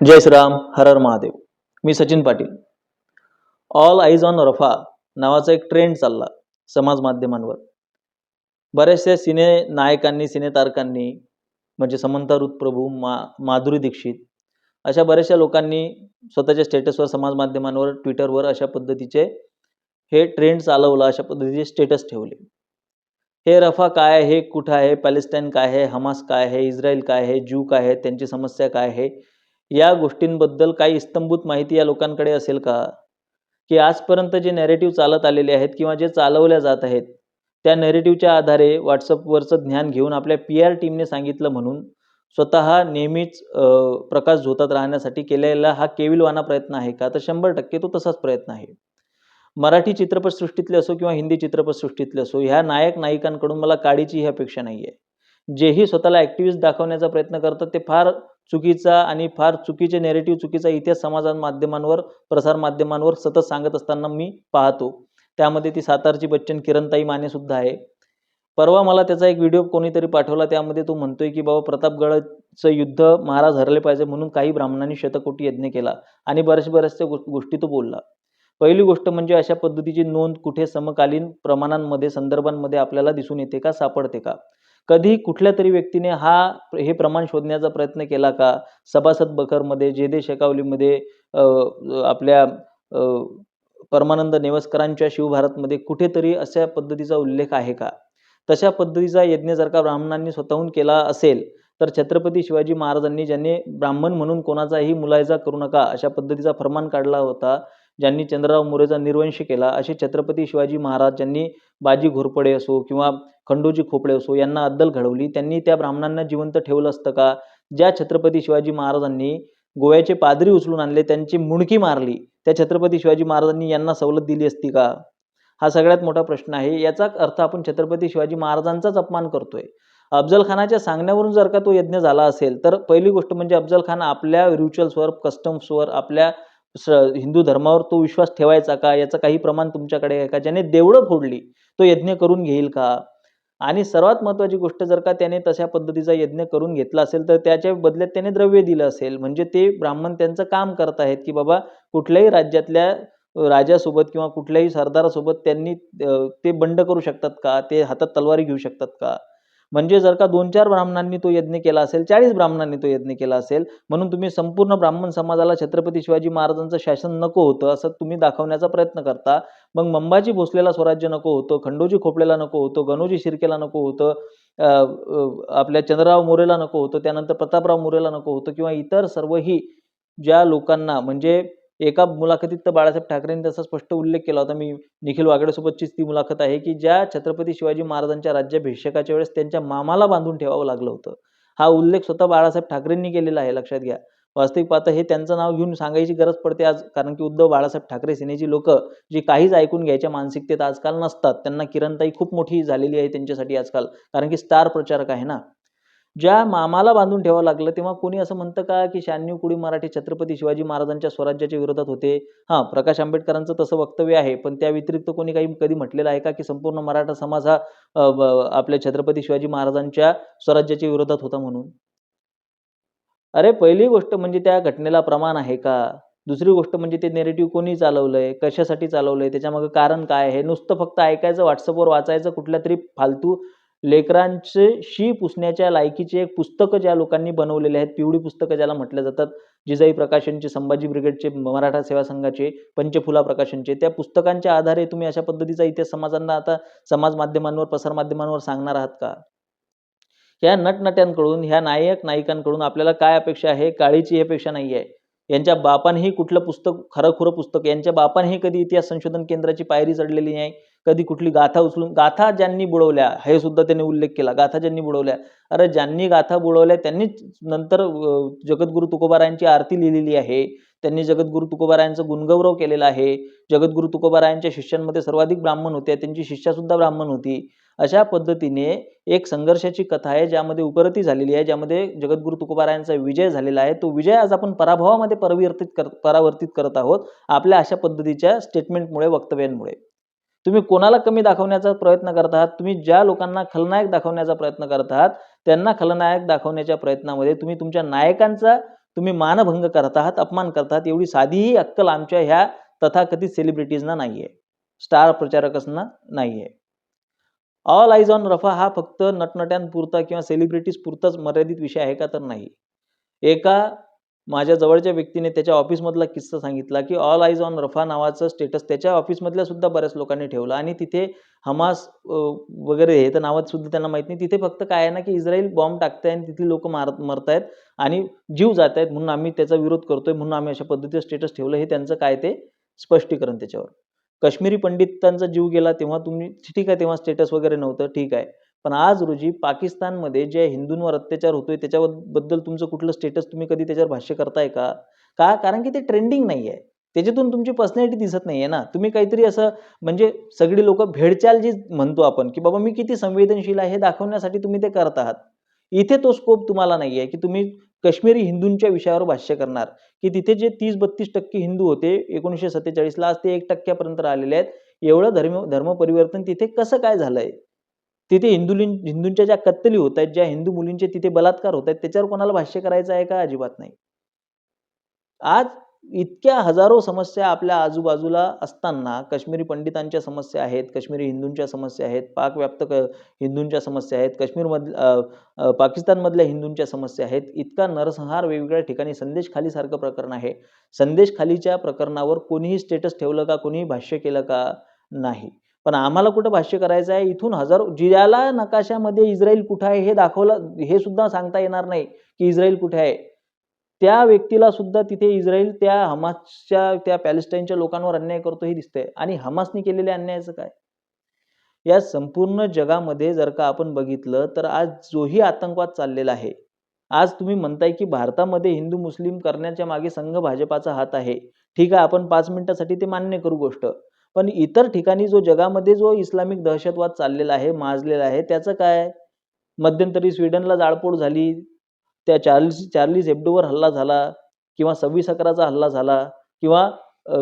जय श्रीराम हर हर महादेव. मी Sachin Patil. All eyes on Rafah नावाचा एक ट्रेंड चालला समाज माध्यमांवर. बऱ्याचशा सिने नायकांनी सिनेतारकांनी म्हणजे समंता रुत प्रभू मा माधुरी दीक्षित अशा बऱ्याचशा लोकांनी स्वतःच्या स्टेटसवर समाज माध्यमांवर ट्विटरवर अशा पद्धतीचे हे ट्रेंड चालवलं अशा पद्धतीचे स्टेटस ठेवले. हे रफा काय आहे हे कुठं आहे पॅलेस्टाईन काय आहे हमास काय आहे इस्रायल काय आहे ज्यू काय आहे त्यांची समस्या काय आहे या गोष्टींबद्दल काही इस्तंभूत माहिती या लोकांकडे असेल का? की आजपर्यंत जे नॅरेटिव्ह चालत आलेले आहेत किंवा जे चालवल्या जात आहेत त्या नॅरेटिव्हच्या आधारे व्हॉट्सअपवरचं ज्ञान घेऊन आपल्या पी आर टीमने सांगितलं म्हणून स्वतः नेहमीच प्रकाश झोतात राहण्यासाठी केलेला हा केविलवाना प्रयत्न आहे का? तर शंभर टक्के तो तसाच प्रयत्न आहे. मराठी चित्रपटसृष्टीतले असो किंवा हिंदी चित्रपटसृष्टीतले असो ह्या नायक नायिकांकडून मला काडीची ही अपेक्षा नाही आहे जेही स्वतःला ॲक्टिव्हिस्ट दाखवण्याचा प्रयत्न करतात ते फार चुकीचा आणि फार चुकीचे नेरेटिव्ह चुकीचा इतिहास समाजमाध्यमांवर माध्यमांवर सतत सांगत असताना मी पाहतो. त्यामध्ये ती सातारची बच्चन किरणताई माने सुद्धा आहे. परवा मला त्याचा एक व्हिडिओ कोणीतरी पाठवला त्यामध्ये तो म्हणतोय की बाबा प्रतापगडाचं युद्ध महाराज हरले पाहिजे म्हणून काही ब्राह्मणांनी शतकोटी यज्ञ केला आणि बऱ्याच बऱ्याचशा गोष्टी तो बोलला. पहिली गोष्ट म्हणजे अशा पद्धतीची नोंद कुठे समकालीन प्रमाणांमध्ये संदर्भांमध्ये आपल्याला दिसून येते का सापडते का? कधी कुठल्या तरी व्यक्तीने हा हे प्रमाण शोधण्याचा प्रयत्न केला का? सभासद बखरमध्ये जेदे शेकावलीमध्ये आपल्या परमानंद नेवस्करांच्या शिवभारतमध्ये कुठेतरी अशा पद्धतीचा उल्लेख आहे का? तशा पद्धतीचा यज्ञ जर का ब्राह्मणांनी स्वतःहून केला असेल तर छत्रपती शिवाजी महाराजांनी ज्यांनी ब्राह्मण म्हणून कोणाचाही मुलायजा करू नका अशा पद्धतीचा फरमान काढला होता ज्यांनी चंद्रराव मोरेचा निर्वंश केला असे छत्रपती शिवाजी महाराज ज्यांनी बाजी घोरपडे असो किंवा खंडोजी खोपडे असो यांना अद्दल घडवली. त्यांनी त्या ब्राह्मणांना जिवंत ठेवलं असतं का? ज्या छत्रपती शिवाजी महाराजांनी गोव्याचे पादरी उचलून आणले त्यांची मुणकी मारली त्या छत्रपती शिवाजी महाराजांनी यांना सवलत दिली असती का? हा सगळ्यात मोठा प्रश्न आहे. याचा अर्थ आपण छत्रपती शिवाजी महाराजांचाच अपमान करतोय. अफजल खानाच्या सांगण्यावरून जर का तो यज्ञ झाला असेल तर पहिली गोष्ट म्हणजे अफजल खान आपल्या रिच्युअल्सवर कस्टम्सवर आपल्या हिंदू धर्मावर तो विश्वास ठेवायचा का? याचं काही प्रमाण तुमच्याकडे आहे का? ज्याने देवळं फोडली तो यज्ञ करून घेईल का? आणि सर्वात महत्त्वाची गोष्ट जर का त्याने तशा पद्धतीचा यज्ञ करून घेतला असेल तर त्याच्या बदल्यात त्याने द्रव्य दिलं असेल. म्हणजे ते ब्राह्मण त्यांचं काम करत आहेत की बाबा कुठल्याही राज्यातल्या राजासोबत किंवा कुठल्याही सरदारासोबत त्यांनी ते बंड करू शकतात का? ते हातात तलवारी घेऊ शकतात का? म्हणजे जर का दोन चार ब्राह्मणांनी तो यज्ञ केला असेल चाळीस ब्राह्मणांनी तो यज्ञ केला असेल म्हणून तुम्ही संपूर्ण ब्राह्मण समाजाला छत्रपती शिवाजी महाराजांचं शासन नको होतं असं तुम्ही दाखवण्याचा प्रयत्न करता. मग मंबाजी भोसलेला स्वराज्य नको होतं खंडोजी खोपलेला नको होतं गणोजी शिर्केला नको होतं आपल्या चंद्रराव मोरेला नको होतं त्यानंतर प्रतापराव मोरेला नको होतं किंवा इतर सर्वही ज्या लोकांना म्हणजे एका मुलाखतीत तर बाळासाहेब ठाकरेंनी त्याचा स्पष्ट उल्लेख केला होता. मी निखिल वागडेसोबतचीच ती मुलाखत आहे की ज्या छत्रपती शिवाजी महाराजांच्या राज्याभिषेकाच्या वेळेस त्यांच्या मामाला बांधून ठेवावं लागलं होतं. हा उल्लेख स्वतः बाळासाहेब ठाकरेंनी केलेला आहे लक्षात घ्या. वास्तविक पाहता हे त्यांचं नाव घेऊन सांगायची गरज पडते आज कारण की उद्धव बाळासाहेब ठाकरे सेनेची लोक जी काहीच ऐकून घ्यायच्या मानसिकतेत आजकाल नसतात. त्यांना किरणताई खूप मोठी झालेली आहे त्यांच्यासाठी आजकाल कारण की स्टार प्रचारक आहे ना. ज्या मामाला बांधून ठेवावं लागलं तेव्हा कोणी असं म्हणतं का की शहाण्णव कुडी मराठी छत्रपती शिवाजी महाराजांच्या स्वराज्याच्या विरोधात होते? हां प्रकाश आंबेडकरांचं तसं वक्तव्य आहे पण त्या व्यतिरिक्त कोणी काही कधी म्हटलेलं आहे का की संपूर्ण मराठा समाज हा आपल्या छत्रपती शिवाजी महाराजांच्या स्वराज्याच्या विरोधात होता म्हणून? अरे पहिली गोष्ट म्हणजे त्या घटनेला प्रमाण आहे का? दुसरी गोष्ट म्हणजे ते नेरेटिव्ह कोणी चालवलंय? कशासाठी चालवलंय? त्याच्यामागे कारण काय आहे? नुसतं फक्त ऐकायचं व्हॉट्सअपवर वाचायचं कुठल्या तरी फालतू लेकरांचे शी पुसण्याच्या लायकीचे एक पुस्तकं ज्या लोकांनी बनवलेले आहेत पिवळी पुस्तकं ज्याला म्हटल्या जातात जिजाई प्रकाशनचे संभाजी ब्रिगेडचे मराठा सेवा संघाचे पंचफुला प्रकाशनचे त्या पुस्तकांच्या आधारे तुम्ही अशा पद्धतीचा इतिहास समाजांना आता समाज माध्यमांवर प्रसार माध्यमांवर सांगणार आहात का? ह्या नटनट्यांकडून ह्या नायक नायिकांकडून आपल्याला काय अपेक्षा आहे? काळीची ही अपेक्षा नाही आहे. यांच्या बापानेही कुठलं पुस्तक खरं खुरं पुस्तक यांच्या बापानेही कधी इतिहास संशोधन केंद्राची पायरी चढलेली नाही. कधी कुठली गाथा उचलून गाथा ज्यांनी बुडवल्या हे सुद्धा त्यांनी उल्लेख केला गाथा ज्यांनी बुडवल्या. अरे ज्यांनी गाथा बुडवल्या त्यांनीच नंतर जगद्गुरु तुकोबारायांची आरती लिहिलेली आहे. त्यांनी जगद्गुरु तुकोबारायांचं गुणगौरव केलेला आहे. जगद्गुरु तुकोबारायांच्या शिष्यांमध्ये सर्वाधिक ब्राह्मण होते त्यांची शिष्या सुद्धा ब्राह्मण होती. अशा पद्धतीने एक संघर्षाची कथा आहे ज्यामध्ये उपरती झालेली आहे ज्यामध्ये जगद्गुरु तुकोबारायांचा विजय झालेला आहे. तो विजय आज आपण पराभवामध्ये परिवर्तित कर परावर्तित करत आहोत आपल्या अशा पद्धतीच्या स्टेटमेंटमुळे वक्तव्यांमुळे. तुम्ही कोणाला कमी दाखवण्याचा प्रयत्न करत आहात तुम्ही ज्या लोकांना खलनायक दाखवण्याचा प्रयत्न करत आहात त्यांना खलनायक दाखवण्याच्या प्रयत्नामध्ये तुम्ही तुमच्या नायकांचा तुम्ही मानभंग करत आहात अपमान करत आहात एवढी साधीही अक्कल आमच्या ह्या तथाकथित सेलिब्रिटीजना नाही आहे स्टार प्रचारकांना नाहीये. ऑल आईज ऑन रफा हा फक्त नटनट्यांपुरता किंवा सेलिब्रिटीज पुरताच मर्यादित विषय आहे का तर नाही. एका माझ्या जवळच्या व्यक्तीने त्याच्या ऑफिसमधला किस्सा सांगितला की ऑल आईज ऑन रफा नावाचं स्टेटस त्याच्या ऑफिसमधल्या सुद्धा बऱ्याच लोकांनी ठेवलं. आणि तिथे हमास वगैरे हे तर नावात सुद्धा त्यांना माहीत नाही. तिथे फक्त काय आहे ना की इस्रायल बॉम्ब टाकताय आणि तिथली लोक मार मरतायत आणि जीव जात आहेत म्हणून आम्ही त्याचा विरोध करतोय म्हणून आम्ही अशा पद्धतीचं स्टेटस ठेवलं. हे त्यांचं काय ते स्पष्टीकरण त्याच्यावर. काश्मीरी पंडितांचा जीव गेला तेव्हा तुम्ही ठीक आहे तेव्हा स्टेटस वगैरे नव्हतं. ठीक आहे. पण आज रोजी पाकिस्तानमध्ये जे हिंदूंवर अत्याचार होतोय त्याच्याबद्दल तुमचं कुठलं स्टेटस तुम्ही कधी त्याच्यावर भाष्य करताय का? का? कारण की ते ट्रेंडिंग नाही आहे त्याच्यातून तुमची पर्सनॅलिटी दिसत नाहीये ना. तुम्ही काहीतरी असं म्हणजे सगळी लोक भेडचाल जी म्हणतो आपण की बाबा मी किती संवेदनशील आहे हे दाखवण्यासाठी तुम्ही ते करत आहात. इथे तो स्कोप तुम्हाला नाही आहे की तुम्ही काश्मीरी हिंदूंच्या विषयावर भाष्य करणार. की तिथे जे तीस बत्तीस टक्के हिंदू होते एकोणीसशे सत्तेचाळीसला आज ते एक टक्क्यापर्यंत आलेले आहेत. एवढं धर्म धर्म परिवर्तन तिथे कसं काय झालंय? तिथे हिंदू हिंदूंच्या ज्या कत्तली होत आहेत ज्या हिंदू मुलींचे तिथे बलात्कार होत आहेत त्याच्यावर कोणाला भाष्य करायचं आहे का? अजिबात नाही. आज इतक्या हजारो समस्या आपल्या आजूबाजूला असताना काश्मीरी पंडितांच्या समस्या आहेत काश्मीरी हिंदूंच्या समस्या आहेत पाकव्याप्त क हिंदूंच्या समस्या आहेत काश्मीरमध पाकिस्तानमधल्या हिंदूंच्या समस्या आहेत. इतका नरसंहार वेगवेगळ्या ठिकाणी संदेश खालीसारखं प्रकरण आहे. संदेश खालीच्या प्रकरणावर कोणीही स्टेटस ठेवलं का? कोणीही भाष्य केलं का? नाही. पण आम्हाला कुठं भाष्य करायचं आहे? इथून हजारो ज्याला नकाशामध्ये इस्रायल कुठं आहे हे दाखवलं हे सुद्धा सांगता येणार नाही की इस्रायल कुठे आहे. त्या व्यक्तीला सुद्धा तिथे इस्रायल त्या हमासच्या त्या पॅलेस्टाईनच्या लोकांवर अन्याय करतो हे दिसतंय. आणि हमासने केलेल्या अन्यायाचं काय? या संपूर्ण जगामध्ये जर का आपण बघितलं तर आज जोही आतंकवाद चाललेला आहे. आज तुम्ही म्हणताय की भारतामध्ये हिंदू मुस्लिम करण्याच्या मागे संघ भाजपाचा हात आहे. ठीक आहे आपण पाच मिनिटासाठी ते मान्य करू गोष्ट. पण इतर ठिकाणी जो जगामध्ये जो इस्लामिक दहशतवाद चाललेला आहे माजलेला आहे त्याचं काय मध्यंतरी स्वीडनला जाळपोळ झाली त्या चार्ल्स चार्लीज हेब्डोवर हल्ला झाला किंवा सव्वीस अकराचा हल्ला झाला किंवा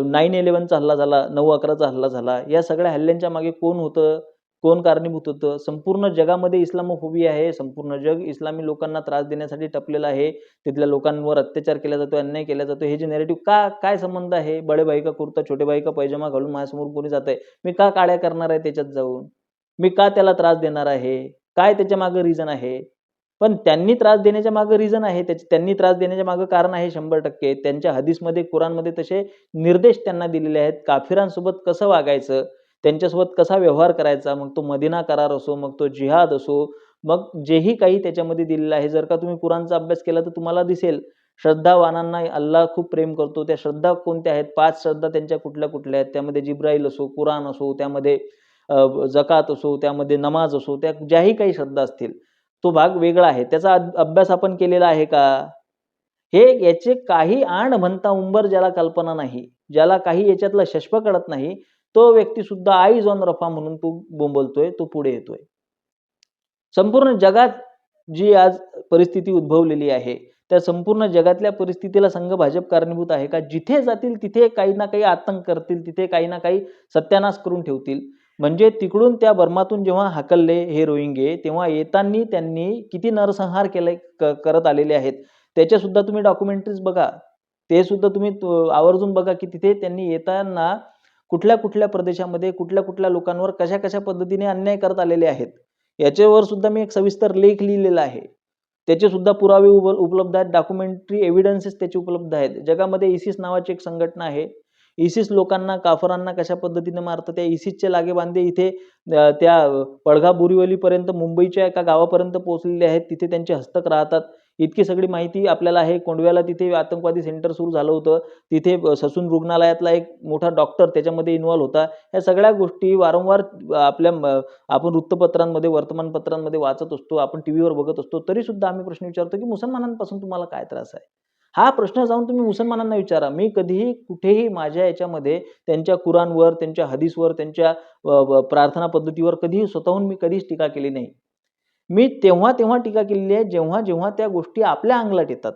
नाईन इलेव्हनचा हल्ला झाला नऊ अकराचा हल्ला झाला या सगळ्या हल्ल्यांच्या मागे कोण होतं? कोण कारणीभूत होतं? संपूर्ण जगामध्ये इस्लामोफोबिया आहे. संपूर्ण जग इस्लामी लोकांना त्रास देण्यासाठी टपलेलं आहे. तिथल्या लोकांवर अत्याचार केला जातो अन्याय केला जातो. हे जे नेरेटिव्ह का काय संबंध आहे? बडे भाई का कुर्ता छोटे भाई का पैजामा घालून माझ्यासमोर कोणी जात आहे मी का काळ्या करणार आहे त्याच्यात जाऊन? मी का त्याला त्रास देणार आहे? काय त्याच्या मागं रिझन आहे? पण त्यांनी त्रास देण्याच्या मागं रिझन आहे. त्याचे त्यांनी त्रास देण्याच्या मागं कारण आहे शंभर टक्के. त्यांच्या हदीसमध्ये कुराणमध्ये तसे निर्देश त्यांना दिलेले आहेत. काफिरांसोबत कसं वागायचं? त्यांच्यासोबत कसा व्यवहार करायचा मग तो मदिना करार असो मग तो जिहाद असो मग जेही काही त्याच्यामध्ये दिलेलं आहे जर का तुम्ही कुराणचा अभ्यास केला तर तुम्हाला दिसेल. श्रद्धावानांना अल्लाह खूप प्रेम करतो. त्या श्रद्धा कोणत्या आहेत? पाच श्रद्धा त्यांच्या कुठल्या कुठल्या आहेत? त्यामध्ये जिब्राईल असो कुराण असो त्यामध्ये जकात असो त्यामध्ये नमाज असो त्या ज्याही काही श्रद्धा असतील तो भाग वेगळा आहे. त्याचा अभ्यास आपण केलेला आहे का? हे याचे काही आण म्हणता उंबर ज्याला कल्पना नाही ज्याला काही याच्यातलं शष्प कळत नाही तो व्यक्ती सुद्धा आई ऑन रफा म्हणून तो बोंबलतोय तो पुढे येतोय. संपूर्ण जगात जी आज परिस्थिती उद्भवलेली आहे त्या संपूर्ण जगातल्या परिस्थितीला संघ भाजप कारणीभूत आहे का? जिथे जातील तिथे काही ना काही आतंक करतील तिथे काही ना काही सत्यानाश करून ठेवतील. म्हणजे तिकडून त्या बर्मातून जेव्हा हाकलले हे रोहिंगे तेव्हा येताना त्यांनी किती नरसंहार केले करत आलेले आहेत. त्याच्या सुद्धा तुम्ही डॉक्युमेंटरीज बघा. ते सुद्धा तुम्ही आवर्जून बघा की तिथे त्यांनी येताना कुठल्या कुठल्या प्रदेशामध्ये कुठल्या कुठल्या लोकांवर कशा कशा पद्धतीने अन्याय करत आलेले आहेत याच्यावर सुद्धा मी एक सविस्तर लेख लिहिलेला आहे. त्याचे सुद्धा पुरावे उप उपलब्ध आहेत डॉक्युमेंटरी एव्हिडन्सेस त्याचे उपलब्ध आहेत. जगामध्ये इसिस नावाची एक संघटना आहे. इसिस लोकांना काफरांना कशा पद्धतीने मारतं त्या इसिसचे लागेबांधे इथे त्या पडघा बोरिवलीपर्यंत मुंबईच्या एका गावापर्यंत पोहोचलेले आहेत. तिथे त्यांचे हस्तक राहतात. इतकी सगळी माहिती आपल्याला आहे. कोंडव्याला तिथे आतंकवादी सेंटर सुरू झालं होतं. तिथे ससून रुग्णालयातला एक मोठा डॉक्टर त्याच्यामध्ये इन्व्हॉल्व होता. ह्या सगळ्या गोष्टी वारंवार आपल्या आपण वृत्तपत्रांमध्ये वर्तमानपत्रांमध्ये वाचत असतो. आपण टी व्हीवर बघत असतो. तरी सुद्धा आम्ही प्रश्न विचारतो की मुसलमानांपासून तुम्हाला काय त्रास आहे? हा प्रश्न जाऊन तुम्ही मुसलमानांना विचारा. मी कधीही कुठेही माझ्या याच्यामध्ये त्यांच्या कुराणवर त्यांच्या हदीसवर त्यांच्या प्रार्थना पद्धतीवर कधीही स्वतःहून मी कधीच टीका केली नाही. मी तेव्हा तेव्हा टीका केलेली आहे जेव्हा जेव्हा त्या गोष्टी आपल्या अंगलात येतात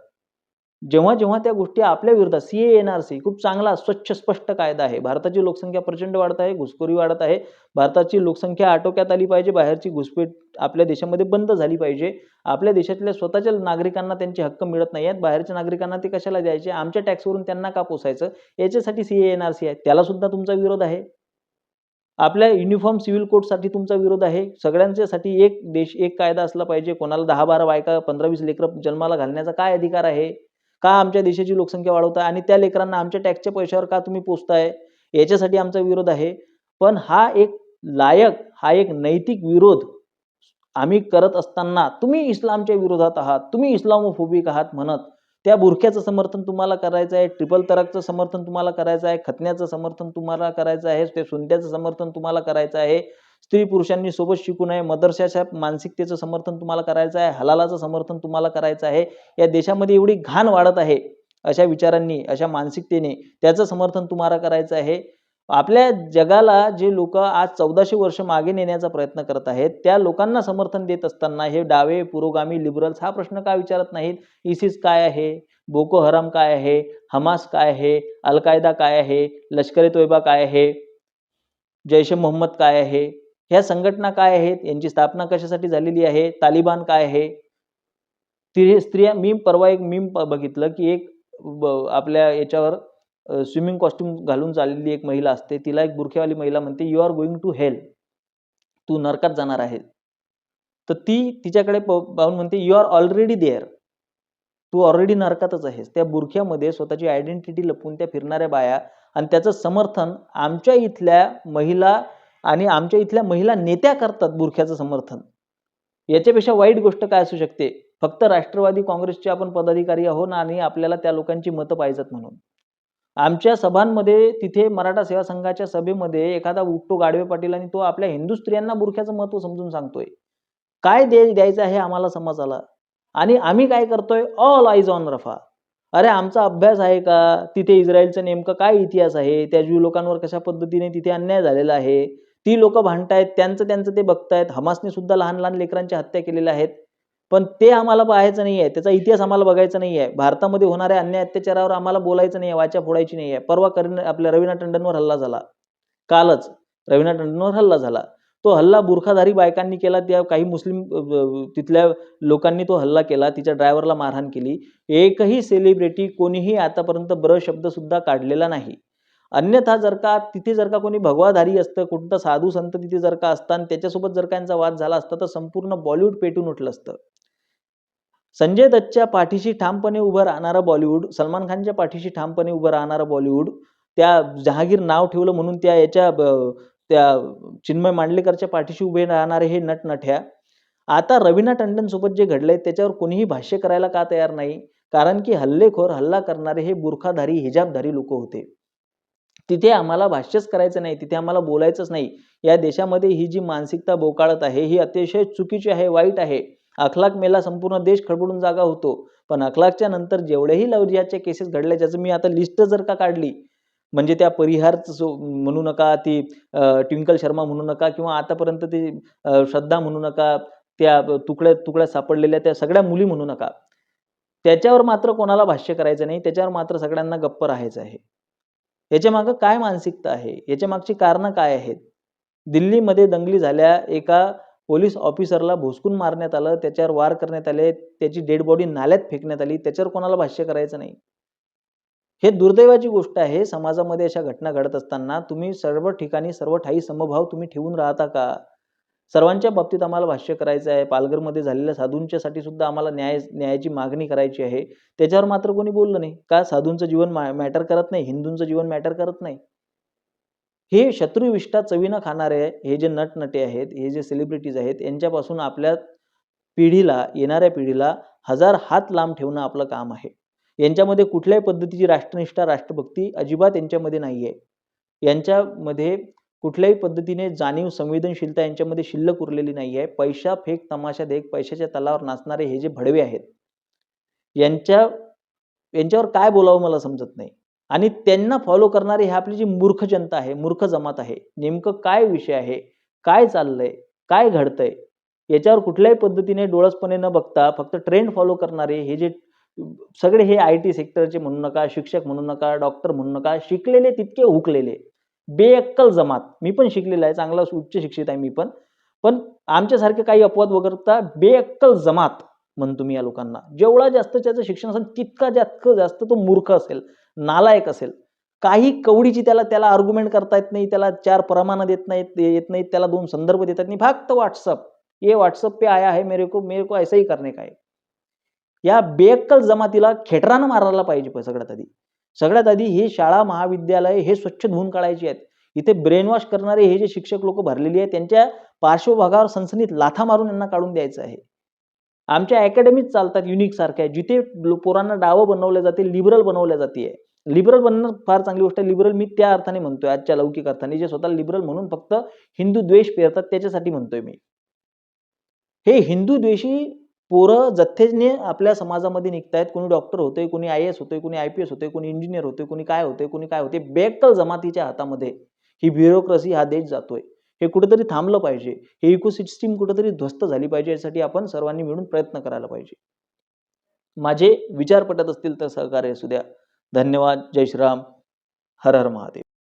जेव्हा जेव्हा त्या गोष्टी आपल्या विरोधात C A N R C खूप चांगला स्वच्छ स्पष्ट कायदा आहे. भारताची लोकसंख्या प्रचंड वाढत आहे घुसखोरी वाढत आहे. भारताची लोकसंख्या आटोक्यात आली पाहिजे बाहेरची घुसपेट आपल्या देशामध्ये बंद झाली पाहिजे. आपल्या देशातल्या स्वतःच्या नागरिकांना त्यांचे हक्क मिळत नाही आहेत. बाहेरच्या नागरिकांना ते कशाला द्यायचे? आमच्या टॅक्सवरून त्यांना का पोसायचं? याच्यासाठी सी एन आर सी आहे. त्याला सुद्धा तुमचा विरोध आहे. आपल्या युनिफॉर्म सिव्हिल कोडसाठी तुमचा विरोध आहे. सगळ्यांच्यासाठी एक देश एक कायदा असला पाहिजे. कोणाला दहा बारा बायका पंधरा वीस लेकरं जन्माला घालण्याचा काय अधिकार आहे? का आमच्या देशाची लोकसंख्या वाढवताय आणि त्या लेकरांना आमच्या टॅक्सच्या पैशावर का तुम्ही पोचताय याच्यासाठी आमचा विरोध आहे. पण हा एक लायक हा एक नैतिक विरोध आम्ही करत असताना तुम्ही इस्लामच्या विरोधात आहात. तुम्ही इस्लामोफोबिक आहात म्हणत. त्या बुरख्याचं समर्थन तुम्हाला करायचं आहे ट्रिपल तराकचं समर्थन तुम्हाला करायचं आहे खतन्याचं समर्थन तुम्हाला करायचं आहे ते सुंद्याचं समर्थन तुम्हाला करायचं आहे. स्त्री पुरुषांनी सोबत शिकू नये मदरशाच्या मानसिकतेचं समर्थन तुम्हाला करायचं आहे हलालाचं समर्थन तुम्हाला करायचं आहे. या देशामध्ये एवढी घाण वाढत आहे अशा विचारांनी अशा मानसिकतेने त्याचं समर्थन तुम्हाला करायचं आहे. आपल्या जगाला जे लोक आज चौदाशे वर्ष मागे नेण्याचा प्रयत्न करत आहेत त्या लोकांना समर्थन देत असताना हे डावे पुरोगामी लिबरल्स हा प्रश्न का विचारत नाहीत? इसिस काय आहे? बोको हराम काय आहे? हमास काय आहे? अल कायदा काय आहे? लष्कर ए तोयबा काय आहे? जैश ए मोहम्मद काय आहे? ह्या संघटना काय आहेत? यांची स्थापना कशासाठी झालेली आहे? तालिबान काय आहे? ती स्त्रिया मी परवा एक मीम बघितलं की एक आपल्या याच्यावर स्विमिंग कॉस्ट्युम घालून चाललेली एक महिला असते. तिला एक बुरख्यावाली महिला म्हणते you are going to hell तू नरकात जाणार आहे तर ती तिच्याकडे प- पाहून म्हणते यू आर ऑलरेडी देअर तू ऑलरेडी नरकातच आहेस. त्या बुरख्यामध्ये स्वतःची आयडेंटिटी लपवून त्या फिरणाऱ्या बाया आणि त्याचं समर्थन आमच्या इथल्या महिला आणि आमच्या इथल्या महिला नेत्या करतात बुरख्याचं समर्थन. याच्यापेक्षा वाईट गोष्ट काय असू शकते? फक्त राष्ट्रवादी काँग्रेसचे आपण पदाधिकारी आहोत आणि आपल्याला त्या लोकांची मतं पाहिजेत म्हणून. आमच्या सभांमध्ये तिथे मराठा सेवा संघाच्या सभेमध्ये एखादा उठतो गाडवे पाटील आणि तो आपल्या हिंदू स्त्रियांना बुरख्याचं महत्त्व समजून सांगतोय. काय दे द्यायचं आहे आम्हाला समाजाला? आणि आम्ही काय करतोय? All eyes on Rafah. अरे आमचा अभ्यास आहे का? तिथे इस्रायलचं नेमकं काय इतिहास आहे? त्या ज्यू लोकांवर कशा पद्धतीने तिथे अन्याय झालेला आहे? ती लोक भांडतायत त्यांचं त्यांचं ते बघतायत. हमासने सुद्धा लहान लहान लेकरांची हत्या केलेल्या आहेत. पण ते आम्हाला पाहायचं नाही आहे त्याचा इतिहास आम्हाला बघायचा नाही आहे भारतामध्ये होणाऱ्या अन्याय अत्याचारावर आम्हाला बोलायचं नाही आहे वाचा फोडायची नाही आहे परवा करीन आपल्या रवीना टंडनवर हल्ला झाला. कालच रवीना टंडनवर हल्ला झाला. तो हल्ला बुरखाधारी बायकांनी केला त्या काही मुस्लिम तिथल्या लोकांनी तो हल्ला केला तिच्या ड्रायव्हरला मारहाण केली. एकही सेलिब्रिटी कोणीही आतापर्यंत ब्र शब्द सुद्धा काढलेला नाही. अन्यथा जर का तिथे जर का कोणी भगवाधारी असतं कोणता साधू संत तिथे जर का असता आणि त्याच्यासोबत जर का यांचा वाद झाला असता तर संपूर्ण बॉलिवूड पेटून उठलं असतं. संजय दत्तच्या पाठीशी ठामपणे उभं राहणारं बॉलिवूड सलमान खानच्या पाठीशी ठामपणे उभं राहणारं बॉलिवूड त्या जहागीर नाव ठेवलं म्हणून त्या याच्या ब- त्या चिन्मय मांडलेकरच्या पाठीशी उभे राहणारे हे नटनट्या. आता रवीना टंडनसोबत जे घडलंय त्याच्यावर कोणीही भाष्य करायला का तयार नाही कारण की हल्लेखोर हल्ला करणारे हे बुरखाधारी हिजाबधारी लोक होते. तिथे आम्हाला भाष्यच करायचं नाही तिथे आम्हाला बोलायचंच नाही. या देशामध्ये ही जी मानसिकता बोकाळत आहे ही अतिशय चुकीची आहे वाईट आहे. अखलाक मेला संपूर्ण देश खडबडून जागा होतो. पण अखलाकच्या नंतर जेवढेही लवजियाच्या केसेस घडल्या ज्याचं मी आता लिस्ट जर का काढली म्हणजे त्या परिहार म्हणू नका ती ट्विंकल शर्मा म्हणू नका किंवा आतापर्यंत ती श्रद्धा म्हणू नका त्या तुकड्या तुकड्या सापडलेल्या त्या सगळ्या मुली म्हणू नका. त्याच्यावर मात्र कोणाला भाष्य करायचं नाही त्याच्यावर मात्र सगळ्यांना गप्प राहायचं आहे. याच्या मागं काय मानसिकता आहे? याच्या मागची कारणं काय आहेत? दिल्लीमध्ये दंगली झाल्या एका पोलीस ऑफिसरला भोसकून मारण्यात आलं त्याच्यावर वार करण्यात आले त्याची डेड बॉडी नाल्यात फेकण्यात आली त्याच्यावर कोणाला भाष्य करायचं नाही. हे दुर्दैवाची गोष्ट आहे. समाजामध्ये अशा घटना घडत असताना तुम्ही सर्व ठिकाणी सर्व ठाई समभाव तुम्ही ठेवून राहता का? सर्वांच्या बाबतीत आम्हाला भाष्य करायचं आहे. पालघरमध्ये झालेल्या साधूंच्यासाठी सुद्धा आम्हाला न्याय न्यायाची मागणी करायची आहे. त्याच्यावर मात्र कोणी बोललं नाही. का साधूंचं जीवन मॅटर करत नाही? हिंदूंचं जीवन मॅटर करत नाही? हे शत्रुविष्ठा चवीनं खाणारे हे जे नटनटे आहेत हे जे सेलिब्रिटीज आहेत यांच्यापासून आपल्या पिढीला येणाऱ्या पिढीला हजार हात लांब ठेवणं आपलं काम आहे. यांच्यामध्ये कुठल्याही पद्धतीची राष्ट्रनिष्ठा राष्ट्रभक्ती अजिबात यांच्यामध्ये नाही आहे यांच्यामध्ये कुठल्याही पद्धतीने जाणीव संवेदनशीलता यांच्यामध्ये शिल्लक उरलेली नाही आहे पैसा फेक तमाशा देख पैशाच्या तलावर नाचणारे हे जे भडवे आहेत यांच्या यांच्यावर काय बोलावं मला समजत नाही. आणि त्यांना फॉलो करणारी ही आपली जी मूर्ख जनता आहे मूर्ख जमात आहे नेमकं काय विषय आहे काय चाललंय काय घडतंय याच्यावर कुठल्याही पद्धतीने डोळसपणे न बघता फक्त ट्रेंड फॉलो करणारे हे जे सगळे हे आय टी सेक्टरचे म्हणू नका शिक्षक म्हणू नका डॉक्टर म्हणू नका शिकलेले तितके हुकलेले बेअक्कल जमात. मी पण शिकलेला आहे चांगला उच्च शिक्षित आहे मी पण. पण आमच्यासारखे काही अपवाद वगैरे बेअक्कल जमात म्हणतो मी या लोकांना. जेवढा जास्त त्याचं शिक्षण असेल तितका जास्त जास्त तो मूर्ख असेल. नालायक असेल. काही कवडीची त्याला त्याला आर्ग्युमेंट करता येत नाही त्याला चार प्रमाणं देत नाहीत येत नाहीत त्याला दोन संदर्भ देतात नाही फक्त व्हॉट्सअप ये व्हॉट्सअप पे आया है मेरे को मेरे को ऐसा ही करने या बेअक्कल जमातीला खेटरानं मारायला पाहिजे प- सगळ्यात आधी. सगळ्यात आधी ही शाळा महाविद्यालय हे स्वच्छ धुवून काढायची आहेत. इथे ब्रेन वॉश करणारे हे जे शिक्षक लोक भरलेली आहेत त्यांच्या पार्श्वभागावर सनसनीत लाथा मारून यांना काढून द्यायचं आहे. आमच्या अकॅडमीज चालतात युनिक सारख्या. जिथे पोरांना डावं बनवल्या जाते लिबरल बनवल्या जाते लिबरल बनणं फार चांगली गोष्ट आहे. लिबरल मी त्या अर्थाने म्हणतोय आजच्या लौकिक अर्थाने. जे स्वतः लिबरल म्हणून फक्त हिंदू द्वेष पेरतात त्याच्यासाठी म्हणतोय मी. हे हिंदू द्वेषी पोरं जथ्थेने आपल्या समाजामध्ये निघतायत कोणी डॉक्टर होतोय कोणी आय एस होतोय कोणी आय पी एस होतोय कोणी इंजिनियर होतोय कोणी काय होतोय कोणी काय होते बेकल जमातीच्या हातामध्ये ही ब्युरोक्रेसी हा देश जातोय. हे कुठेतरी थांबलं पाहिजे. हे इकोसिस्टीम कुठेतरी ध्वस्त झाली पाहिजे यासाठी आपण सर्वांनी मिळून प्रयत्न करायला पाहिजे. माझे विचार पटत असतील तर सहकार्य असू द्या. धन्यवाद. जय श्रीराम. हर हर महादेव.